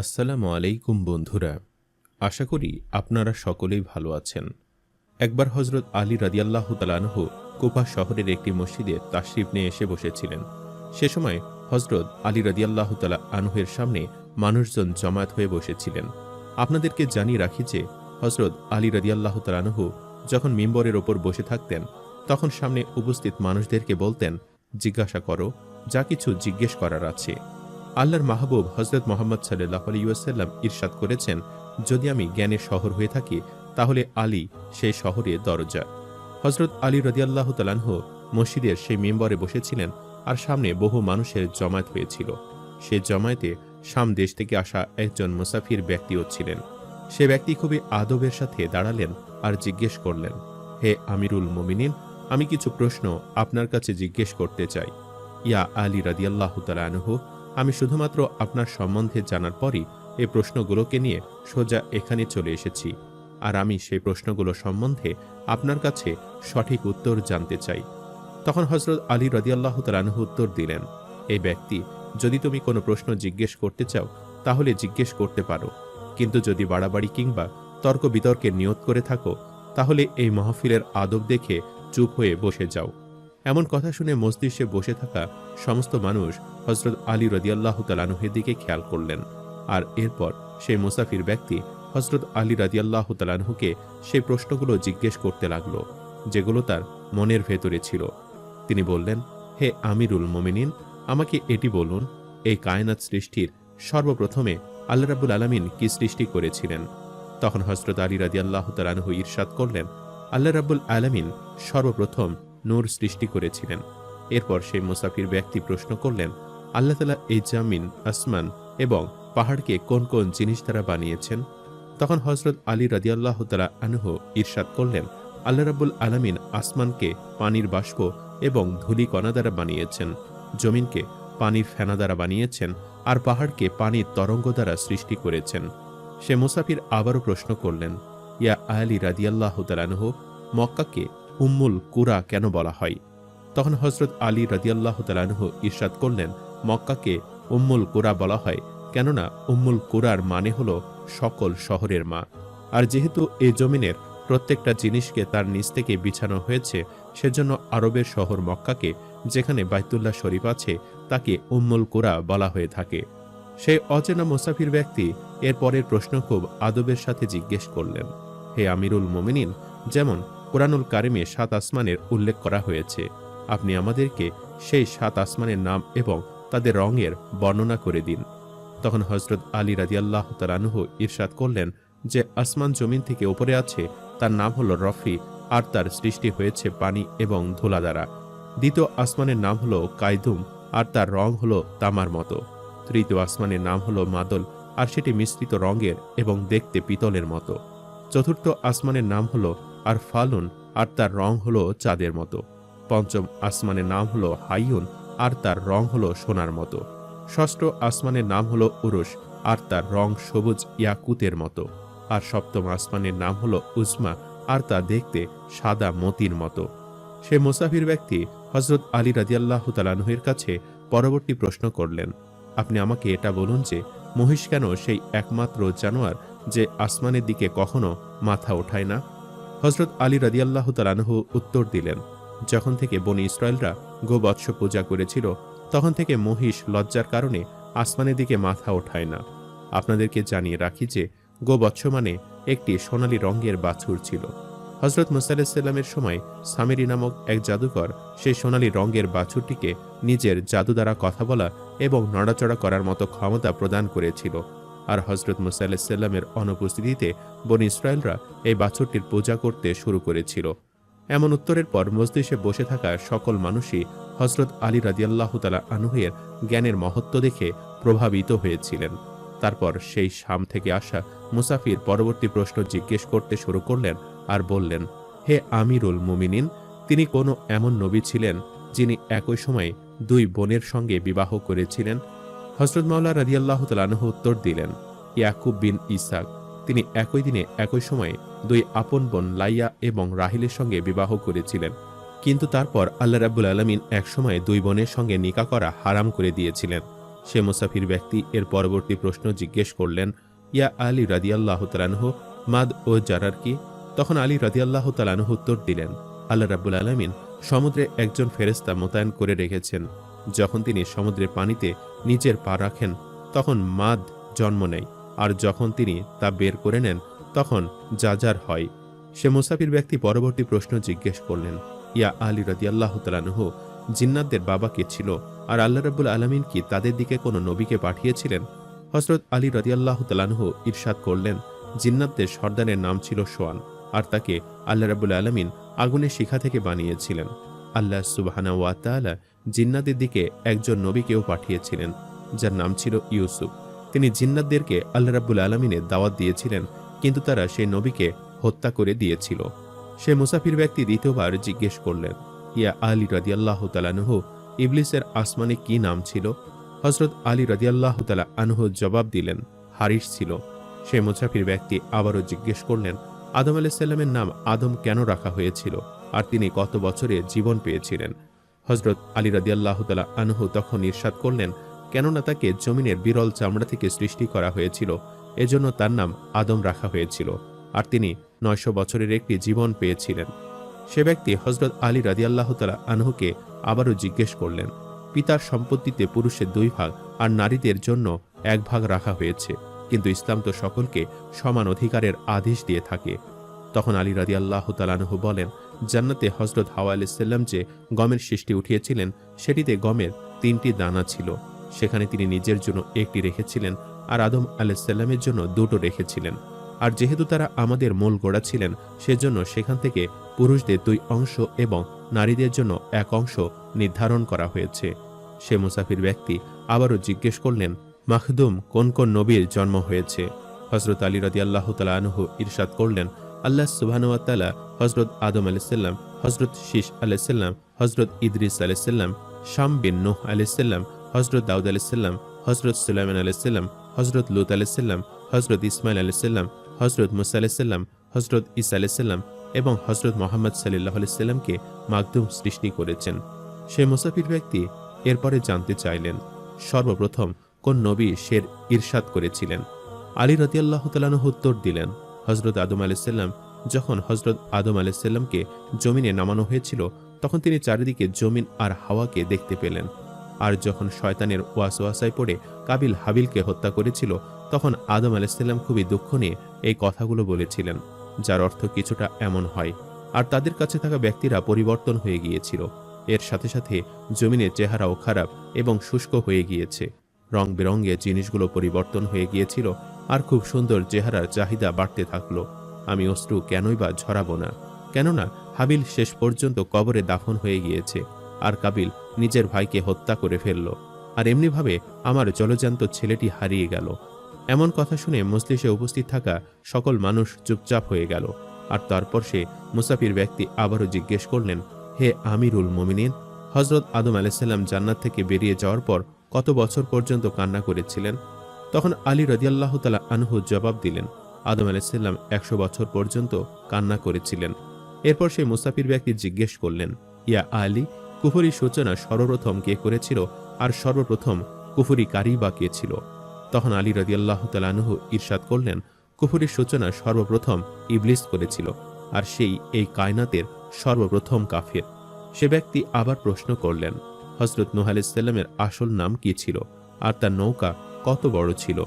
আসসালামু আলাইকুম বন্ধুরা, আশা করি আপনারা সকলেই ভালো আছেন। একবার হজরত আলী রাদিয়াল্লাহ তালানহ কোপা শহরের একটি মসজিদে তাশরিফ নিয়ে এসে বসেছিলেন। সে সময় হজরত আলী রাদিয়াল্লাহ তালা আনহের সামনে মানুষজন জমায়েত হয়ে বসেছিলেন। আপনাদেরকে জানিয়ে রাখি যে হজরত আলী রাদিয়াল্লাহ তালানহ যখন মেম্বরের ওপর বসে থাকতেন, তখন সামনে উপস্থিত মানুষদেরকে বলতেন, জিজ্ঞাসা করো, যা কিছু জিজ্ঞেস করার আছে। আল্লাহর মাহবুব হজরত মোহাম্মদ সাল্লাহ আলিউসাল্লাম ইরশাদ করেছেন, যদি আমি জ্ঞানের শহর হয়ে থাকি, তাহলে আলী সেই শহরে দরজা। হজরত আলী রদিয়াল্লাহ তালানহ মসজিদের সেই মেম্বরে বসেছিলেন আর সামনে বহু মানুষের জমায়েত হয়েছিল। সে জমায়েতে সাম দেশ থেকে আসা একজন মুসাফির ব্যক্তিও ছিলেন। সে ব্যক্তি খুবই আদবের সাথে দাঁড়ালেন আর জিজ্ঞেস করলেন, হে আমিরুল মোমিনিন, আমি কিছু প্রশ্ন আপনার কাছে জিজ্ঞেস করতে চাই। ইয়া আলী রাদিয়াল্লাহ তালানহ আমি শুধুমাত্র আপনার সম্বন্ধে জানার পরই এই প্রশ্নগুলোকে নিয়ে সোজা এখানে চলে এসেছি। আর আমি সেই প্রশ্নগুলো সম্বন্ধে আপনার কাছে সঠিক উত্তর জানতে চাই। তখন হজরত আলী রদিয়াল্লাহ তালানহ উত্তর দিলেন এই ব্যক্তি, যদি তুমি কোনো প্রশ্ন জিজ্ঞেস করতে চাও, তাহলে জিজ্ঞেস করতে পারো। কিন্তু যদি বাড়াবাড়ি কিংবা তর্ক বিতর্কে নিয়ত করে থাকো, তাহলে এই মহফিলের আদব দেখে চুপ হয়ে বসে যাও। এমন কথা শুনে মস্তিষ্কে বসে থাকা সমস্ত মানুষ হজরত আলী রদিয়াল্লাহ তালানুহের দিকে খেয়াল করলেন। আর এরপর সেই মুসাফির ব্যক্তি হজরত আলী রাদিয়াল্লাহ তালানহুকে সেই প্রশ্নগুলো জিজ্ঞেস করতে লাগল, যেগুলো তার মনের ভেতরে ছিল। তিনি বললেন, হে আমিরুল মোমিনিন, আমাকে এটি বলুন, এই কায়নাত সৃষ্টির সর্বপ্রথমে আল্লাহ রাবুল আলমিন কি সৃষ্টি করেছিলেন? তখন হজরত আলী রাদিয়াল্লাহ তালানহু ইরশাদ করলেন, আল্লাহ রাবুল আলমিন সর্বপ্রথম নূর সৃষ্টি করেছিলেন। এরপর সেই মুসাফির ব্যক্তি প্রশ্ন করলেন আল্লাহ তালা এই জামিন, আসমান এবং পাহাড়কে কোন কোন জিনিস দ্বারা বানিয়েছেন? তখন হজরত আলী রাদিয়াল্লাহ তালা আনহ ইরশাদ করলেন, আল্লাহ রাবুল আলমিন আসমানকে পানির বাষ্প এবং ধূলি কণা দ্বারা বানিয়েছেন, জমিনকে পানির ফেনা দ্বারা বানিয়েছেন আর পাহাড়কে পানির তরঙ্গ দ্বারা সৃষ্টি করেছেন। সে মুসাফির আবারও প্রশ্ন করলেন, ইয়া আলী রাদিয়াল্লাহ তালানহ মক্কাকে উম্মুল কুরা কেন বলা হয়? তখন হজরত আলী রাদিয়াল্লাহ তালানহ ইরশাদ করলেন মক্কাকে উম্মুল কুরা বলা হয়, কেননা উম্মুল কুরার মানে হল সকল শহরের মা। আর যেহেতু এই জমিনের প্রত্যেকটা জিনিসকে তার নিচ থেকে বিছানো হয়েছে, সেজন্য আরবের শহর মক্কাকে, যেখানে বাইতুল্লাহ শরীফ আছে, তাকে উম্মুল কুরা বলা হয়ে থাকে। সেই অচেনা মুসাফির ব্যক্তি এর পরের প্রশ্ন খুব আদবের সাথে জিজ্ঞেস করলেন, হে আমিরুল মোমিনিন, যেমন কোরআনুল কারিমে সাত আসমানের উল্লেখ করা হয়েছে, আপনি আমাদেরকে সেই সাত আসমানের নাম এবং তাদের রঙের বর্ণনা করে দিন। তখন হজরত আলী রাজিয়াল্লাহ তালানুহ ইরশাদ করলেন যে, আসমান জমিন থেকে ওপরে আছে, তার নাম হল রফি, আর তার সৃষ্টি হয়েছে পানি এবং ধুলা দ্বারা। দ্বিতীয় আসমানের নাম হল কায়দুম আর তার রং হল তামার মতো। তৃতীয় আসমানের নাম হল মাদল, আর সেটি মিশ্রিত রঙের এবং দেখতে পিতলের মতো। চতুর্থ আসমানের নাম হল আর ফালুন আর তার রং হল চাঁদের মতো। পঞ্চম আসমানের নাম হল হাইয়ুন আর তার রং হল সোনার মতো। ষষ্ঠ আসমানের নাম হল উরুষ, আর তার রং সবুজ ইয়াকুতের মতো। আর সপ্তম আসমানের নাম হল উজমা, আর তা দেখতে সাদা মতির মতো। সে মুসাফির ব্যক্তি হজরত আলী রাজিয়াল্লাহ তালানহের কাছে পরবর্তী প্রশ্ন করলেন, আপনি আমাকে এটা বলুন যে, মহিষ কেন সেই একমাত্র জানোয়ার যে আসমানের দিকে কখনো মাথা ওঠায় না? হজরত আলী রাদিয়াল্লাহ তালানহু উত্তর দিলেন যখন থেকে বনি ইসরায়েলরা গোবৎস পূজা করেছিল, তখন থেকে মহিষ লজ্জার কারণে আসমানের দিকে মাথা ওঠায় না। আপনাদেরকে জানিয়ে রাখি যে গোবৎস মানে একটি সোনালী রঙের বাছুর ছিল। হজরত মুসাল্লামের সময় সামেরি নামক এক জাদুকর সেই সোনালী রঙের বাছুরটিকে নিজের জাদু দ্বারা কথা বলা এবং নড়াচড়া করার মতো ক্ষমতা প্রদান করেছিল। আর হজরত মুসাল্লামের অনুপস্থিতিতে বন ইসরায়েলরা এই বাছুরটির পূজা করতে শুরু করেছিল। এমন উত্তরের পর মসজিষে বসে থাকা সকল মানুষই হজরত আলী রাজিয়াল্লাহ তালা আনুহের জ্ঞানের মহত্ব দেখে প্রভাবিত হয়েছিলেন। তারপর সেই শাম থেকে আসা মুসাফির পরবর্তী প্রশ্ন জিজ্ঞেস করতে শুরু করলেন আর বললেন, হে আমিরুল মুমিনিন, তিনি কোনো এমন নবী ছিলেন যিনি একই সময়ে দুই বোনের সঙ্গে বিবাহ করেছিলেন? হজরত মাওলা রাজিয়াল্লাহ তালানহ উত্তর দিলেন, ইয়াকুব বিন ইসাক। তিনি একই দিনে একই সময়ে দুই আপন বোন লাইয়া এবং রাহিলের সঙ্গে বিবাহ করেছিলেন। কিন্তু তারপর আল্লাহ রাবুল আলমিন একসময় দুই বোনের সঙ্গে নিকা করা হারাম করে দিয়েছিলেন। সে মুসাফির ব্যক্তি এর পরবর্তী প্রশ্ন জিজ্ঞেস করলেন, ইয়া আলী রাদিয়াল্লাহ তালানহ মাদ ও জারার কি? তখন আলী রাদিয়াল্লাহ তালানহ উত্তর দিলেন, আল্লাহ রাব্বুল আলমিন সমুদ্রে একজন ফেরেস্তা মোতায়েন করে রেখেছেন। যখন তিনি সমুদ্রের পানিতে নিজের পা রাখেন, তখন মাদ জন্ম নেয়। আর যখন তিনি তা বের করে নেন, তখন যাজার হয়। সে মুসাফির ব্যক্তি পরবর্তী প্রশ্ন জিজ্ঞেস করলেন, ইয়া আলী রাদিয়াল্লাহ তালানহ জিন্নাতদের বাবা কে ছিল? আর আল্লাহ রাব্বুল আলমিন কি তাদের দিকে কোনো নবীকে পাঠিয়েছিলেন? হজরত আলী রাদিয়াল্লাহ তালানহ ইরশাদ করলেন, জিন্নাতদের সর্দারের নাম ছিল সোয়ান, আর তাকে আল্লাহ রাব্বুল আলমিন আগুনের শিখা থেকে বানিয়েছিলেন। আল্লাহ সুবাহানা ওয়া তাআলা জিন্নাতের দিকে একজন নবীকেও পাঠিয়েছিলেন, যার নাম ছিল ইউসুফ। তিনি জিন্নাতদেরকে আল্লাহ রাব্বুল আলমিনের দাওয়াত দিয়েছিলেন, কিন্তু তারা সেই নবীকে হত্যা করে দিয়েছিল। সে মুসাফির ব্যক্তি দ্বিতীয়বার জিজ্ঞেস করলেন, ইয়া আলী রাদিয়াল্লাহ তালানহ ইবলিসের আসমানে কি নাম ছিল? হজরত আলী রাদিয়াল্লাহ তালা আনহু জবাব দিলেন হারিস ছিল। সে মুসাফির ব্যক্তি আবারও জিজ্ঞেস করলেন, আদম আলাইসাল্লামের নাম আদম কেন রাখা হয়েছিল? আর তিনি কত বছরে জীবন পেয়েছিলেন? হজরত আলী রাদিয়াল্লাহ তালা আনহু তখন ইরশাদ করলেন কেননা তাকে জমিনের বিরল চামড়া থেকে সৃষ্টি করা হয়েছিল, এজন্য তার নাম আদম রাখা হয়েছিল, আর তিনি নয়শো বছরের একটি জীবন পেয়েছিলেন। সে ব্যক্তি হজরত আলী রাদিয়াল্লাহ তালা আনহুকে আবারও জিজ্ঞেস করলেন, পিতার সম্পত্তিতে পুরুষের দুই ভাগ আর নারীদের জন্য এক ভাগ রাখা হয়েছে, কিন্তু ইসলাম তো সকলকে সমান অধিকারের আদেশ দিয়ে থাকে। তখন আলী রাদি আল্লাহ তালানহু বলেন, জান্নাতে হজরত হাওয়া আলাইসাল্লাম যে গমের সৃষ্টি উঠিয়েছিলেন, সেটিতে গমের তিনটি দানা ছিল। সেখানে তিনি নিজের জন্য একটি রেখেছিলেন আর আদম আলাইসাল্লামের জন্য দুটো রেখেছিলেন। আর যেহেতু তারা আমাদের মূল গোড়া ছিলেন, সেজন্য সেখান থেকে পুরুষদের দুই অংশ এবং নারীদের জন্য এক অংশ নির্ধারণ করা হয়েছে। সে মুসাফির ব্যক্তি আবারও জিজ্ঞেস করলেন, মাখদুম কোন কোন নবীর জন্ম হয়েছে? হজরত আলী রদি আল্লাহ তালা আনহু ইরশাদ করলেন, আল্লাহ সুবাহানুয়াতালা হজরত আদম আলাইসাল্লাম হজরত শীষ আলাইসাল্লাম হজরত ইদরিস আলাইসাল্লাম শাম বিন নুহ আলাইসাল্লাম হজরত দাউদ আলাইসাল্লাম হজরত সুলাইমান আলাইসাল্লাম হজরত লুত আলাইসাল্লাম হজরত ইসমাইল আলাইসাল্লাম হজরত মুসা আলাইসাল্লাম হজরত ইসা আলাইসাল্লাম এবং হজরত মোহাম্মদ সাল্লাহ আলাইসাল্লামকে মাকদুম সৃষ্টি করেছেন। সে মুসাফির ব্যক্তি এরপরে জানতে চাইলেন, সর্বপ্রথম কোন নবী শের ইরশাদ করেছিলেন? আলী রতিয়াল্লাহ তালানহ উত্তর দিলেন হজরত আদম আলাইসাল্লাম যখন হজরত আদম আলাইসাল্লামকে জমিনে নামানো হয়েছিল, তখন তিনি চারিদিকে জমিন আর হাওয়াকে দেখতে পেলেন। আর যখন শয়তানের ওয়াসওয়াসায় পড়ে কাবিল হাবিলকে হত্যা করেছিল, তখন আদম আলাইসাল্লাম খুবই দুঃখ নিয়ে এই কথাগুলো বলেছিলেন, যার অর্থ কিছুটা এমন হয়। আর তাদের কাছে থাকা ব্যক্তিরা পরিবর্তন হয়ে গিয়েছিল। এর সাথে সাথে জমিনের চেহারাও খারাপ এবং শুষ্ক হয়ে গিয়েছে। রং বেরঙ্গে জিনিসগুলো পরিবর্তন হয়ে গিয়েছিল আর খুব সুন্দর চেহারার চাহিদা বাড়তে থাকল। আমি অশ্রু কেনই বা ঝরাবো না। কেননা হাবিল শেষ পর্যন্ত কবরে দাফন হয়ে গিয়েছে। আর কাবিল নিজের ভাইকে হত্যা করে ফেলল। আর এমনিভাবে আমার জলজান্ত ছেলেটি হারিয়ে গেল। এমন কথা শুনে মজলিসে উপস্থিত থাকা সকল মানুষ চুপচাপ হয়ে গেল। আর তারপর সে মুসাফির ব্যক্তি আবারও জিজ্ঞেস করলেন, হে আমিরুল মোমিনিন হজরত আদম আলাইসাল্লাম জান্নাত থেকে বেরিয়ে যাওয়ার পর কত বছর পর্যন্ত কান্না করেছিলেন? তখন আলী রদিয়াল্লাহ তালা আনহু জবাব দিলেন, আদম আলাইসাল্লাম একশো বছর পর্যন্ত কান্না করেছিলেন। এরপর সেই মুসাফির ব্যক্তি জিজ্ঞেস করলেন, ইয়া আলী কুফরি সূচনা সর্বপ্রথম কে করেছিল আর সর্বপ্রথম কুফরি কারি বা কে ছিল? তখন আলী রদিয়াল্লাহ তালানহু ইরশাদ করলেন, কুফরির সূচনা সর্বপ্রথম ইবলিস করেছিল আর সেই এই কায়নাতের সর্বপ্রথম কাফের। সে ব্যক্তি আবার প্রশ্ন করলেন হজরত নুহ আলাইসাল্লামের আসল নাম কি ছিল আর তার নৌকা কত বড় ছিল?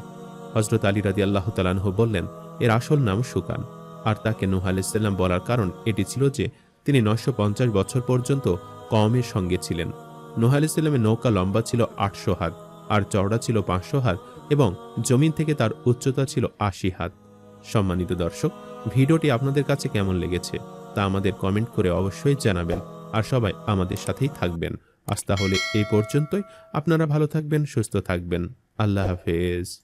হজরত আলী রাদি আল্লাহ তালানহ বললেন, এর আসল নাম সুকান। আর তাকে নুহ আলাইসাল্লাম বলার কারণ এটি ছিল যে তিনি পঞ্চাশ বছর পর্যন্ত কওমের সঙ্গে ছিলেন। নুহ আলাইসাল্লামের নৌকা লম্বা ছিল আটশো হাত আর চওড়া ছিল পাঁচশো হাত এবং জমিন থেকে তার উচ্চতা ছিল আশি হাত। সম্মানিত দর্শক, ভিডিওটি আপনাদের কাছে কেমন লেগেছে তা আমাদের কমেন্ট করে অবশ্যই জানাবেন আর সবাই আমাদের সাথেই থাকবেন। আজ তাহলে এই পর্যন্তই। আপনারা ভালো থাকবেন, সুস্থ থাকবেন। আল্লাহ হাফেজ।